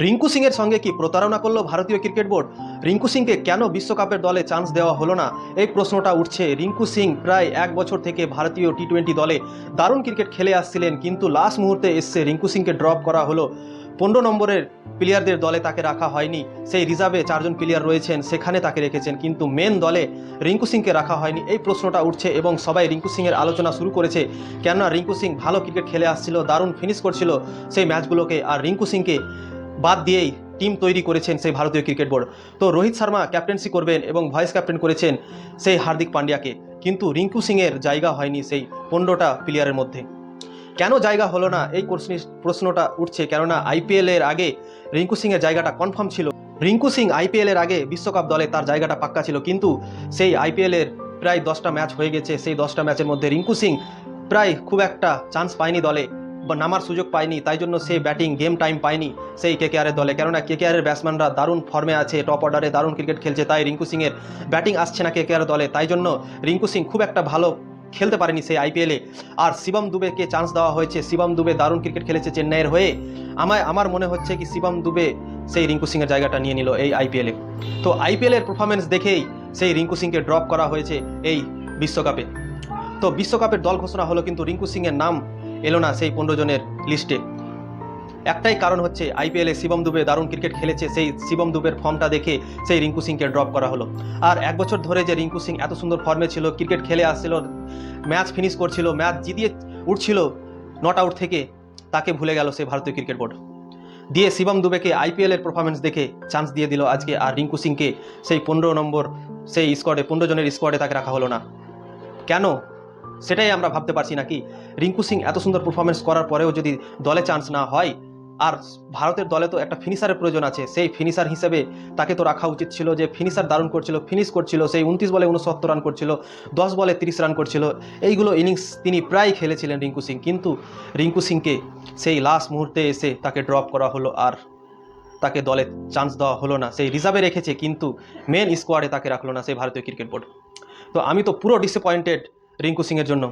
রিঙ্কু সিংয়ের সঙ্গে কি প্রতারণা করল ভারতীয় ক্রিকেট বোর্ড? রিঙ্কু সিংকে কেন বিশ্বকাপের দলে চান্স দেওয়া হলো না? এই প্রশ্নটা উঠছে। রিঙ্কু সিং প্রায় এক বছর থেকে ভারতীয় টি টোয়েন্টি দলে দারুণ ক্রিকেট খেলে আসছিলেন, কিন্তু লাস্ট মুহূর্তে এসছে রিঙ্কু সিংকে ড্রপ করা হলো। পনেরো নম্বরের প্লেয়ারদের দলে তাকে রাখা হয়নি। সেই রিজার্ভে চারজন প্লেয়ার রয়েছেন, সেখানে তাকে রেখেছেন, কিন্তু মেন দলে রিঙ্কু সিংকে রাখা হয়নি। এই প্রশ্নটা উঠছে এবং সবাই রিঙ্কু সিংয়ের আলোচনা শুরু করেছে। কেননা রিঙ্কু সিং ভালো ক্রিকেট খেলে আসছিল, দারুণ ফিনিশ করছিল সেই ম্যাচগুলোকে আর রিঙ্কু সিংকে বাদ দিয়েই টিম তৈরি করেছেন সেই ভারতীয় ক্রিকেট বোর্ড। তো রোহিত শর্মা ক্যাপ্টেন্সি করবেন এবং ভাইস ক্যাপ্টেন করেছেন সেই হার্দিক পান্ডিয়াকে। কিন্তু রিঙ্কু সিংয়ের জায়গা হয়নি সেই পনেরোটা প্লেয়ারের মধ্যে। কেন জায়গা হলো না? এই প্রশ্নটা উঠছে। কেননা আইপিএল এর আগে রিঙ্কু সিংয়ের জায়গাটা কনফার্ম ছিল। রিঙ্কু সিং আইপিএল এর আগে বিশ্বকাপ দলে তার জায়গাটা পাক্কা ছিল। কিন্তু সেই আইপিএল এর প্রায় দশটা ম্যাচ হয়ে গেছে। সেই দশটা ম্যাচের মধ্যে রিঙ্কু সিং প্রায় খুব একটা চান্স পায়নি দলে। নামার সুযোগ পায়নি, তাই জন্য সে ব্যাটিং গেম টাইম পায়নি সেই কেকেআরের দলে। কেননা কে কেকেআরের ব্যাটসম্যানরা দারুণ ফর্মে আছে টপ অর্ডারে দারুণ ক্রিকেট খেলছে, তাই রিঙ্কু সিংয়ের ব্যাটিং আসছে না কে কেকেআর দলে। তাই জন্য রিঙ্কু সিং খুব একটা ভালো খেলতে পারেনি সেই আইপিএলে আর শিবম দুবেকে চান্স দেওয়া হয়েছে? শিবম দুবে দারুণ ক্রিকেট খেলেছে চেন্নাইয়ের হয়ে। আমায়, আমার মনে হচ্ছে কি শিবম দুবে সেই রিঙ্কু সিংয়ের জায়গাটা নিয়ে নিল এই আইপিএলে তো আইপিএলের পারফরমেন্স দেখেই সেই রিঙ্কু সিংকে ড্রপ করা হয়েছে এই বিশ্বকাপে। তো বিশ্বকাপের দল ঘোষণা হলো কিন্তু রিঙ্কু সিংয়ের নাম এলো না সেই পনেরো জনের লিস্টে একটাই কারণ হচ্ছে আইপিএলে শিবম দুবে দারুণ ক্রিকেট খেলেছে, সেই শিবম দুবের ফর্মটা দেখে সেই রিঙ্কু সিংকে ড্রপ করা হলো। আর এক বছর ধরে যে রিঙ্কু সিং এত সুন্দর ফর্মে ছিল ক্রিকেট খেলে আসছিল ম্যাচ ফিনিশ করছিল ম্যাচ জিতিয়ে উঠছিল নট আউট থেকে, তাকে ভুলে গেল সেই ভারতীয় ক্রিকেট বোর্ড দিয়ে শিবম দুবেকে আইপিএলের পারফরমেন্স দেখে চান্স দিয়ে দিল আজকে, আর রিঙ্কু সিংকে সেই পনেরো নম্বর, সেই স্কোয়াডে পনেরো জনের স্কোয়াডে তাকে রাখা হলো না। কেন? সেটাই আমরা ভাবতে পারছি নাকি? রিঙ্কু সিং এত সুন্দর পারফরমেন্স করার পরেও যদি দলে চান্স না হয়, আর ভারতের দলে তো একটা ফিনিশারের প্রয়োজন আছে, সেই ফিনিশার হিসেবে তাকে তো রাখা উচিত ছিল যে ফিনিশার দারুণ করছিল ফিনিশ করছিল, সেই উনত্রিশ বলে উনসত্তর রান করছিল, দশ বলে তিরিশ রান করছিল, এইগুলো ইনিংস তিনি প্রায় খেলেছিলেন রিঙ্কু সিং। কিন্তু রিঙ্কু সিংকে সেই লাস্ট মুহূর্তে এসে তাকে ড্রপ করা হলো আর তাকে দলে চান্স দেওয়া হলো না। সেই রিজার্ভে রেখেছে, কিন্তু মেন স্কোয়াডে তাকে রাখল না সেই ভারতীয় ক্রিকেট বোর্ড তো আমি তো পুরো ডিসঅ্যাপয়েন্টেড রিঙ্কু সিংয়ের জন্য।